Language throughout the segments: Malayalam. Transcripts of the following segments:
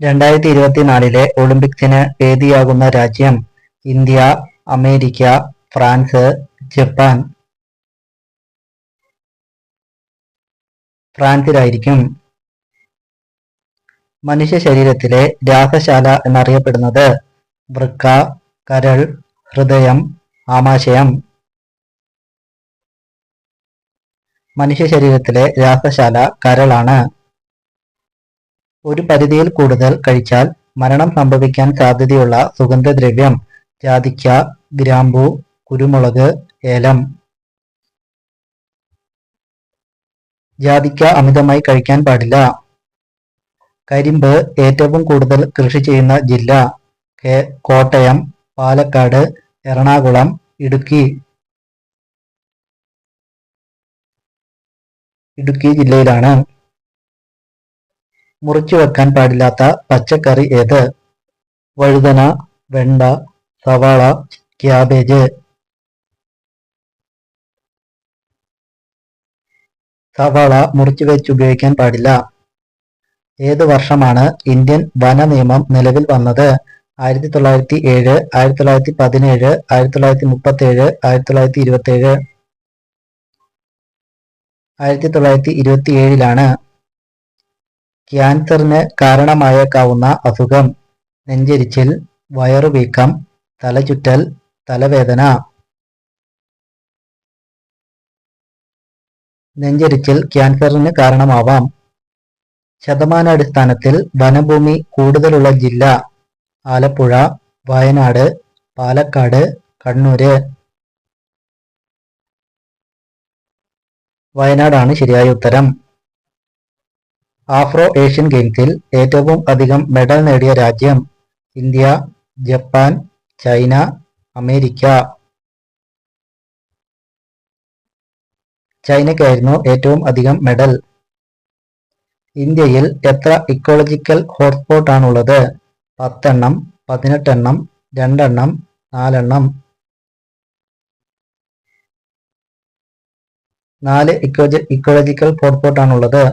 രണ്ടായിരത്തി ഇരുപത്തിനാലിലെ ഒളിമ്പിക്സിന് വേദിയാകുന്ന രാജ്യം ഇന്ത്യ അമേരിക്ക ഫ്രാൻസ് ജപ്പാൻ. ഫ്രാൻസിലായിരിക്കും മനുഷ്യ ശരീരത്തിലെ രാസശാല എന്നറിയപ്പെടുന്നത്. വൃക്ക കരൾ ഹൃദയം ആമാശയം. മനുഷ്യ ശരീരത്തിലെ രാസശാല കരളാണ്. ഒരു പരിധിയിൽ കൂടുതൽ കഴിച്ചാൽ മരണം സംഭവിക്കാൻ സാധ്യതയുള്ള സുഗന്ധദ്രവ്യം ജാതിക്ക ഗ്രാമ്പു കുരുമുളക് ഏലം. ജാതിക്ക അമിതമായി കഴിക്കാൻ പാടില്ല. കരിമ്പ് ഏറ്റവും കൂടുതൽ കൃഷി ചെയ്യുന്ന ജില്ല കോട്ടയം പാലക്കാട് എറണാകുളം ഇടുക്കി. ഇടുക്കി ജില്ലയിലാണ്. മുറിച്ചു വെക്കാൻ പാടില്ലാത്ത പച്ചക്കറി ഏത്? വഴുതന വെണ്ട സവാള ക്യാബേജ്. സവാള മുറിച്ചു വെച്ച് ഉപയോഗിക്കാൻ പാടില്ല. ഏത് വർഷമാണ് ഇന്ത്യൻ വന നിയമം നിലവിൽ വന്നത്? ആയിരത്തി തൊള്ളായിരത്തി ഏഴ് ആയിരത്തി തൊള്ളായിരത്തി പതിനേഴ് ആയിരത്തി തൊള്ളായിരത്തി മുപ്പത്തി ഏഴ് ആയിരത്തി തൊള്ളായിരത്തി ഇരുപത്തി ഏഴ് ആയിരത്തി തൊള്ളായിരത്തി ഇരുപത്തി ഏഴിലാണ് ക്യാൻസറിന് കാരണമായേക്കാവുന്ന അസുഖം. നെഞ്ചരിച്ചിൽ വയറുവീക്കം തലചുറ്റൽ തലവേദന. നെഞ്ചരിച്ചിൽ ക്യാൻസറിന് കാരണമാവാം. ശതമാനാടിസ്ഥാനത്തിൽ വനഭൂമി കൂടുതലുള്ള ജില്ല. ആലപ്പുഴ വയനാട് പാലക്കാട് കണ്ണൂര്. വയനാടാണ് ശരിയായ ഉത്തരം. ആഫ്രോ ഏഷ്യൻ ഗെയിംസിൽ ഏറ്റവും അധികം മെഡൽ നേടിയ രാജ്യം ഇന്ത്യ ജപ്പാൻ ചൈന അമേരിക്ക. ചൈനയ്ക്കായിരുന്നു ഏറ്റവും അധികം മെഡൽ. ഇന്ത്യയിൽ എത്ര ഇക്കോളജിക്കൽ ഹോട്ട്സ്പോട്ട് ആണുള്ളത്? പത്തെണ്ണം പതിനെട്ടെണ്ണം രണ്ടെണ്ണം നാലെണ്ണം. നാല് ഇക്കോജ ഇക്കോളജിക്കൽ ഹോട്ട്സ്പോട്ട് ആണുള്ളത്.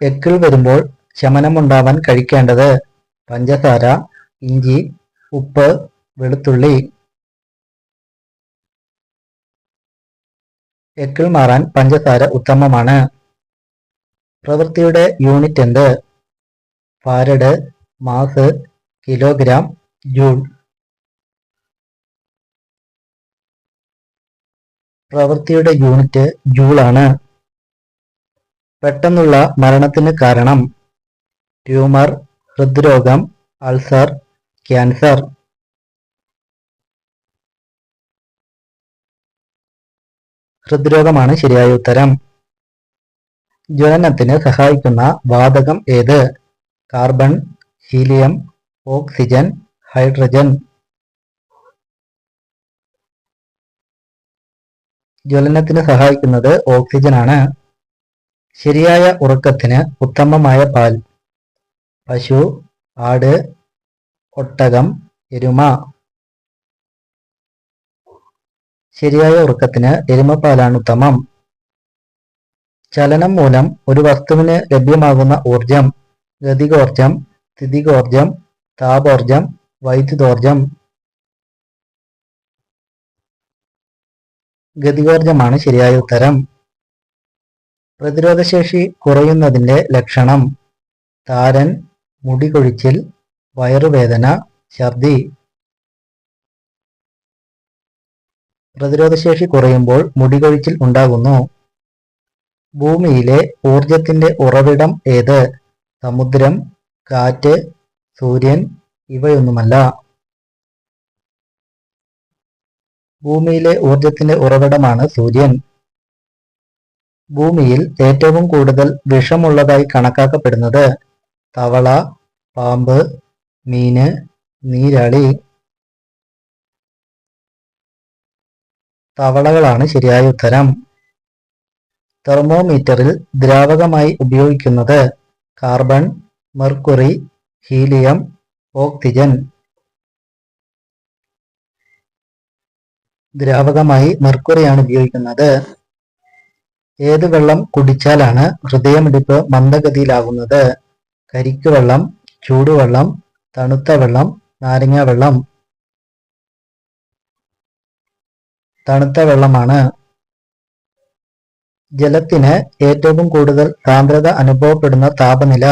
എക്കിൾ വരുമ്പോൾ ശമനമുണ്ടാവാൻ കഴിക്കേണ്ടത് പഞ്ചസാര ഇഞ്ചി ഉപ്പ് വെളുത്തുള്ളി. എക്കിൾ മാറാൻ പഞ്ചസാര ഉത്തമമാണ്. പ്രവൃത്തിയുടെ യൂണിറ്റ് എന്ത്? Farad mass kilogram joule. പ്രവൃത്തിയുടെ യൂണിറ്റ് ജൂളാണ്. പെട്ടെന്നുള്ള മരണത്തിന് കാരണം ട്യൂമർ ഹൃദ്രോഗം അൾസർ ക്യാൻസർ. ഹൃദ്രോഗമാണ് ശരിയായ ഉത്തരം. ജ്വലനത്തിന് സഹായിക്കുന്ന വാതകം ഏത്? Carbon helium oxygen hydrogen. ജ്വലനത്തിന് സഹായിക്കുന്നത് ഓക്സിജൻ ആണ് ശരിയായ ഉറക്കത്തിന് ഉത്തമമായ പാൽ. പശു ആട് ഒട്ടകം എരുമ. ശരിയായ ഉറക്കത്തിന് എരുമപ്പാലാണ് ഉത്തമം. ചലനം മൂലം ഒരു വസ്തുവിന് ലഭ്യമാകുന്ന ഊർജം ഗതികോർജം സ്ഥിതികോർജം താപോർജം വൈദ്യുതോർജം ഗതികോർജമാണ് ശരിയായ ഉത്തരം. പ്രതിരോധശേഷി കുറയുന്നതിന്റെ ലക്ഷണം. താരൻ മുടി കൊഴിച്ചിൽ വയറുവേദന ഛർദി. പ്രതിരോധശേഷി കുറയുമ്പോൾ മുടികൊഴിച്ചിൽ ഉണ്ടാകുന്നു. ഭൂമിയിലെ ഊർജത്തിന്റെ ഉറവിടം ഏത്? സമുദ്രം കാറ്റ് സൂര്യൻ ഇവയൊന്നുമല്ല. ഭൂമിയിലെ ഊർജത്തിന്റെ ഉറവിടമാണ് സൂര്യൻ. ഭൂമിയിൽ ഏറ്റവും കൂടുതൽ വിഷമുള്ളതായി കണക്കാക്കപ്പെടുന്നത് തവള പാമ്പ് മീന് നീരാളി. തവളകളാണ് ശരിയായ ഉത്തരം. തെർമോമീറ്ററിൽ ദ്രാവകമായി ഉപയോഗിക്കുന്നത് കാർബൺ മെർക്കുറി ഹീലിയം ഓക്സിജൻ. ദ്രാവകമായി മെർക്കുറിയാണ് ഉപയോഗിക്കുന്നത്. ഏത് വെള്ളം കുടിച്ചാലാണ് ഹൃദയമിടിപ്പ് മന്ദഗതിയിലാകുന്നത്? കരിക്ക് വെള്ളം ചൂടുവെള്ളം തണുത്ത വെള്ളം നാരങ്ങ വെള്ളം. തണുത്ത വെള്ളമാണ്. ജലത്തിന് ഏറ്റവും കൂടുതൽ സാന്ദ്രത അനുഭവപ്പെടുന്ന താപനില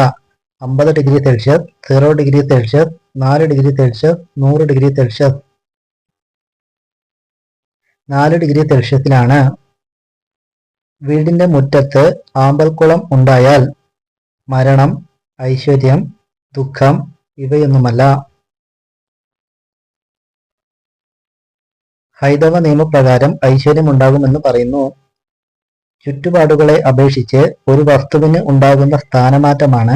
അമ്പത് degree Celsius zero degree Celsius നാല് ഡിഗ്രി സെൽഷ്യസ് നൂറ് ഡിഗ്രി സെൽഷ്യസ്. നാല് ഡിഗ്രി സെൽഷ്യസിലാണ് വീടിന്റെ മുറ്റത്ത് ആമ്പൽക്കുളം ഉണ്ടായാൽ മരണം ഐശ്വര്യം ദുഃഖം ഇവയൊന്നുമല്ല. ഹൈന്ദവ നിയമപ്രകാരം ഐശ്വര്യം ഉണ്ടാകുമെന്ന് പറയുന്നു. ചുറ്റുപാടുകളെ അപേക്ഷിച്ച് ഒരു വസ്തുവിന് ഉണ്ടാകുന്ന സ്ഥാനമാറ്റമാണ്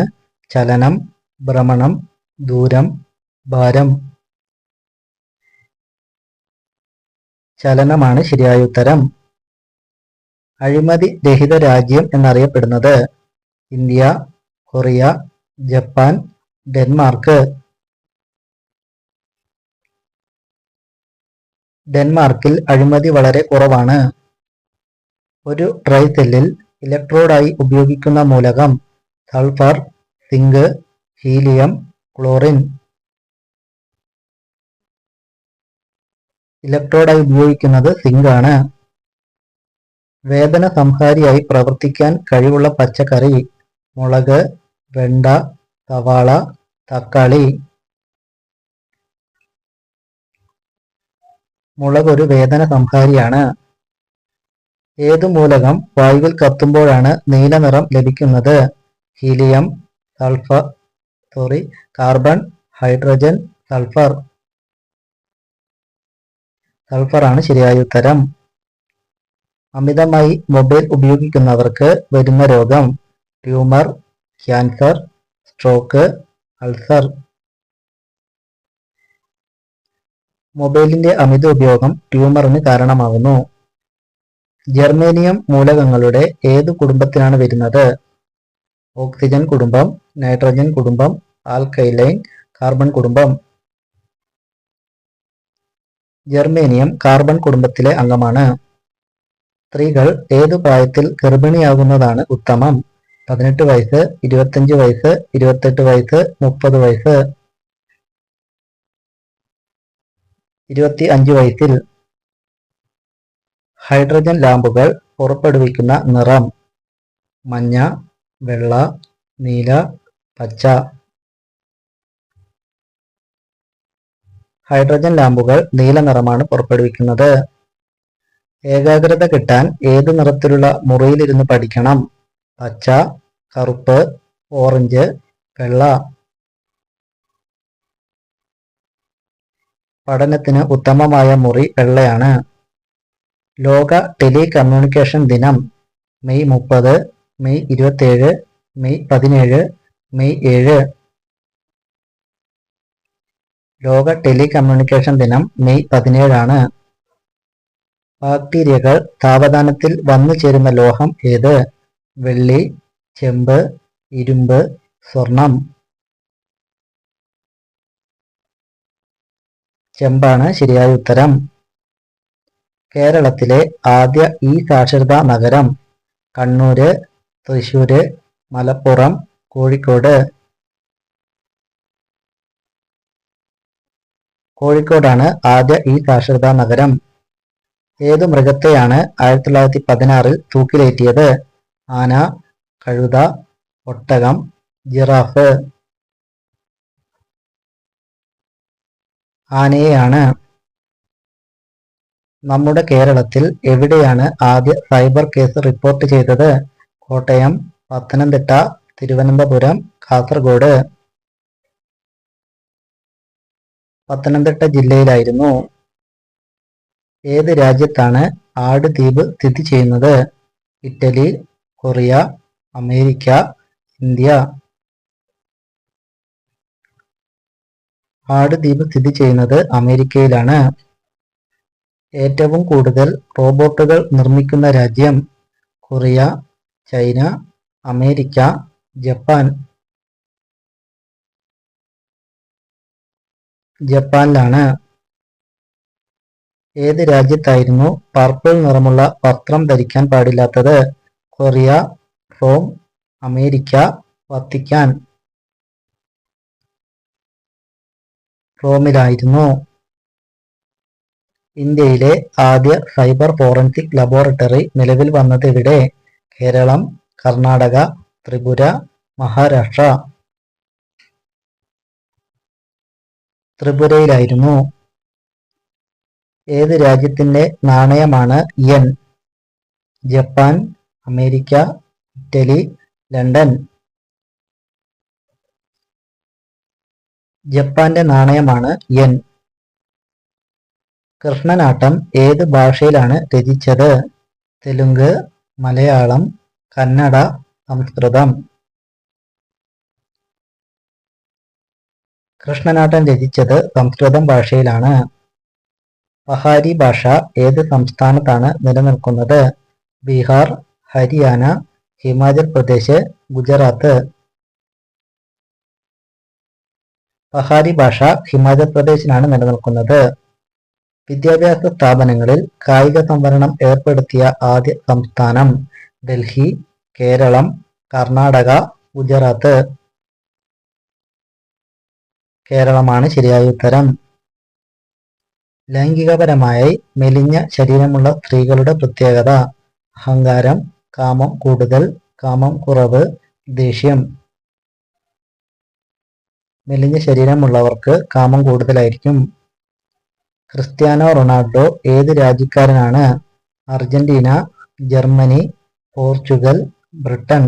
ചലനം ഭ്രമണം ദൂരം ഭാരം. ചലനമാണ് ശരിയായ ഉത്തരം. അഴിമതി രഹിത രാജ്യം എന്നറിയപ്പെടുന്നത് ഇന്ത്യ കൊറിയ ജപ്പാൻ ഡെൻമാർക്ക്. ഡെൻമാർക്കിൽ അഴിമതി വളരെ കുറവാണ്. ഒരു ട്രൈസെല്ലിൽ ഇലക്ട്രോഡായി ഉപയോഗിക്കുന്ന മൂലകം സൾഫർ സിങ്ക് ഹീലിയം ക്ലോറിൻ. ഇലക്ട്രോഡായി ഉപയോഗിക്കുന്നത് സിങ്കാണ്. വേദന സംഹാരിയായി പ്രവർത്തിക്കാൻ കഴിവുള്ള പച്ചക്കറി മുളക് വെണ്ട സവാള തക്കാളി മുളക് ഒരു വേദന സംഹാരിയാണ്. ഏതു മൂലകം വായുവിൽ കത്തുമ്പോഴാണ് നീല നിറം ലഭിക്കുന്നത്? Helium sulphur sorry carbon hydrogen sulphur. സൾഫറാണ് ശരിയായ ഉത്തരം. അമിതമായി മൊബൈൽ ഉപയോഗിക്കുന്നവർക്ക് വരുന്ന രോഗം ട്യൂമർ ക്യാൻസർ സ്ട്രോക്ക് അൾസർ. മൊബൈലിന്റെ അമിത ഉപയോഗം ട്യൂമറിന് കാരണമാകുന്നു. ജർമേനിയം മൂലകങ്ങളുടെ ഏത് കുടുംബത്തിനാണ് വരുന്നത്? ഓക്സിജൻ കുടുംബം നൈട്രജൻ കുടുംബം ആൽക്കൈലൈൻ കാർബൺ കുടുംബം. ജർമേനിയം കാർബൺ കുടുംബത്തിലെ അംഗമാണ്. സ്ത്രീകൾ ഏതു പ്രായത്തിൽ ഗർഭിണിയാകുന്നതാണ് ഉത്തമം? പതിനെട്ട് വയസ്സ് ഇരുപത്തഞ്ച് വയസ്സ് ഇരുപത്തെട്ട് വയസ്സ് മുപ്പത് വയസ്സ്. ഇരുപത്തി അഞ്ച് വയസ്സിൽ ഹൈഡ്രജൻ ലാമ്പുകൾ പുറപ്പെടുവിക്കുന്ന നിറം. മഞ്ഞ വെള്ള നീല പച്ച. ഹൈഡ്രജൻ ലാമ്പുകൾ നീല നിറമാണ് പുറപ്പെടുവിക്കുന്നത്. ഏകാഗ്രത കിട്ടാൻ ഏത് നിറത്തിലുള്ള മുറിയിലിരുന്ന് പഠിക്കണം? പച്ച കറുപ്പ് ഓറഞ്ച് വെള്ള. പഠനത്തിന് ഉത്തമമായ മുറി വെള്ളയാണ്. ലോക ടെലി കമ്മ്യൂണിക്കേഷൻ ദിനം മെയ് മുപ്പത് മെയ് ഇരുപത്തേഴ് മെയ് പതിനേഴ് മെയ് ഏഴ്. ലോക ടെലി കമ്മ്യൂണിക്കേഷൻ ദിനം മെയ് പതിനേഴാണ്. ബാക്ടീരിയകൾ താപദാനത്തിൽ വന്നു ചേരുന്ന ലോഹം ഏത്? വെള്ളി ചെമ്പ് ഇരുമ്പ് സ്വർണം. ചെമ്പാണ് ശരിയായ ഉത്തരം. കേരളത്തിലെ ആദ്യ ഈ സാക്ഷരതാ നഗരം കണ്ണൂര് തൃശൂര് മലപ്പുറം കോഴിക്കോട്. കോഴിക്കോടാണ് ആദ്യ ഈ സാക്ഷരതാ നഗരം. ഏതു മൃഗത്തെയാണ് ആയിരത്തി തൊള്ളായിരത്തി പതിനാറിൽ തൂക്കിലേറ്റിയത്? ആന കഴുത ഒട്ടകം ജിറാഫ്. ആനയെയാണ് നമ്മുടെ കേരളത്തിൽ എവിടെയാണ് ആദ്യ സൈബർ കേസ് റിപ്പോർട്ട് ചെയ്തത്? കോട്ടയം പത്തനംതിട്ട തിരുവനന്തപുരം കാസർഗോഡ്. പത്തനംതിട്ട ജില്ലയിലായിരുന്നു. ഏത് രാജ്യത്താണ് ആട് ദ്വീപ് സ്ഥിതി ചെയ്യുന്നത്? Italy Korea America India. ആട് ദ്വീപ് സ്ഥിതി ചെയ്യുന്നത് അമേരിക്കയിലാണ്. ഏറ്റവും കൂടുതൽ റോബോട്ടുകൾ നിർമ്മിക്കുന്ന രാജ്യം കൊറിയ ചൈന അമേരിക്ക ജപ്പാൻ. ജപ്പാനിലാണ്. ഏത് രാജ്യത്തായിരുന്നു പർപ്പിൾ നിറമുള്ള വസ്ത്രം ധരിക്കാൻ പാടില്ലാത്തത്? Korea Rome America Vatican. റോമിലായിരുന്നു. ഇന്ത്യയിലെ ആദ്യ സൈബർ ഫോറൻസിക് ലബോറട്ടറി നിലവിൽ വന്നത് ഇവിടെ കേരളം കർണാടക ത്രിപുര മഹാരാഷ്ട്ര. ത്രിപുരയിലായിരുന്നു. ഏത് രാജ്യത്തിന്റെ നാണയമാണ് yen? Japan America Italy London. ജപ്പാന്റെ നാണയമാണ് യെൻ. കൃഷ്ണനാട്ടം ഏത് ഭാഷയിലാണ് രചിച്ചത്? തെലുങ്ക് മലയാളം കന്നഡ സംസ്കൃതം. കൃഷ്ണനാട്ടം രചിച്ചത് സംസ്കൃതം ഭാഷയിലാണ്. പഹാരി ഭാഷ ഏത് സംസ്ഥാനത്താണ് നിലനിൽക്കുന്നത്? ബീഹാർ ഹരിയാന ഹിമാചൽ പ്രദേശ് ഗുജറാത്ത്. പഹാരി ഭാഷ ഹിമാചൽ പ്രദേശിലാണ് നിലനിൽക്കുന്നത്. വിദ്യാഭ്യാസ സ്ഥാപനങ്ങളിൽ കായിക സംവരണം ഏർപ്പെടുത്തിയ ആദ്യ സംസ്ഥാനം ഡൽഹി കേരളം കർണാടക ഗുജറാത്ത്. കേരളമാണ് ശരിയായ ഉത്തരം. ലൈംഗികപരമായി മെലിഞ്ഞ ശരീരമുള്ള സ്ത്രീകളുടെ പ്രത്യേകത. അഹങ്കാരം കാമം കൂടുതൽ കാമം കുറവ് ദേഷ്യം. മെലിഞ്ഞ ശരീരമുള്ളവർക്ക് കാമം കൂടുതലായിരിക്കും. ക്രിസ്ത്യാനോ റൊണാൾഡോ ഏത് രാജ്യക്കാരനാണ്? Argentina Germany Portugal Britain.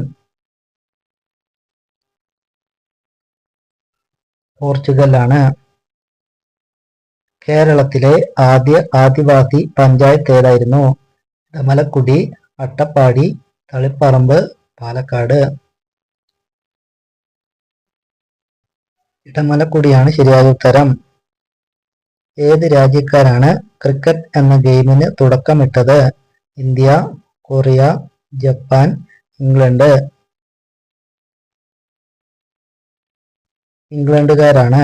പോർച്ചുഗലാണ്. കേരളത്തിലെ ആദ്യ ആദിവാസി പഞ്ചായത്ത് ഏതായിരുന്നു? ഇടമലക്കുടി അട്ടപ്പാടി തളിപ്പറമ്പ് പാലക്കാട്. ഇടമലക്കുടിയാണ് ശരിയായ ഉത്തരം. ഏത് രാജ്യക്കാരാണ് ക്രിക്കറ്റ് എന്ന ഗെയിമിന് തുടക്കമിട്ടത്? India Korea Japan England. ഇംഗ്ലണ്ടുകാരാണ്.